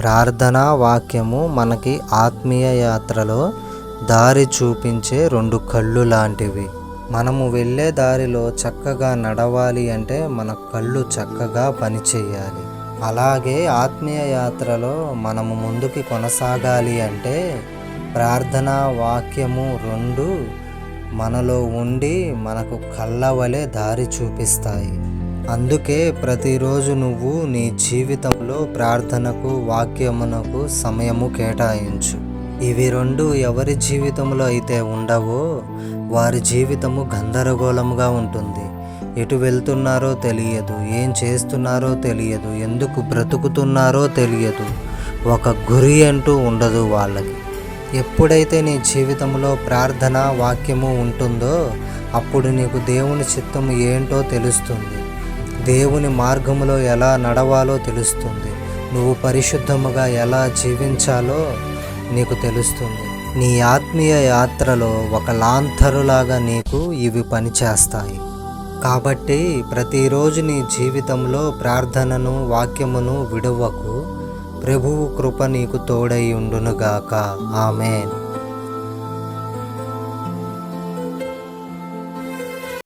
ప్రార్థనా వాక్యము మనకి ఆత్మీయ యాత్రలో దారి చూపించే రెండు కళ్ళు లాంటివి. మనము వెళ్ళే దారిలో చక్కగా నడవాలి అంటే మన కళ్ళు చక్కగా పనిచేయాలి అలాగే ఆత్మీయ యాత్రలో మనము ముందుకి కొనసాగాలి అంటే ప్రార్థనా వాక్యము రెండు మనలో ఉండి మనకు కళ్ళవలే దారి చూపిస్తాయి. అందుకే ప్రతిరోజు నువ్వు నీ జీవితంలో ప్రార్థనకు వాక్యమునకు సమయము కేటాయించు. ఇవి రెండు ఎవరి జీవితంలో అయితే ఉండవో వారి జీవితము గందరగోళముగా ఉంటుంది. ఎటు వెళ్తున్నారో తెలియదు ఏం చేస్తున్నారో తెలియదు ఎందుకు బ్రతుకుతున్నారో తెలియదు. ఒక గురి అంటూ ఉండదు వాళ్ళకి. ఎప్పుడైతే నీ జీవితంలో ప్రార్థన వాక్యము ఉంటుందో అప్పుడు నీకు దేవుని చిత్తము ఏంటో తెలుస్తుంది. దేవుని మార్గములో ఎలా నడవాలో తెలుస్తుంది. నువ్వు పరిశుద్ధముగా ఎలా జీవించాలో నీకు తెలుస్తుంది. నీ ఆత్మీయ యాత్రలో ఒక లాంతరులాగా నీకు ఇవి పనిచేస్తాయి. కాబట్టి ప్రతిరోజు నీ జీవితంలో ప్రార్థనను వాక్యమును విడవకు ప్రభువు కృప నీకు తోడై ఉండునుగాక. ఆమెన్.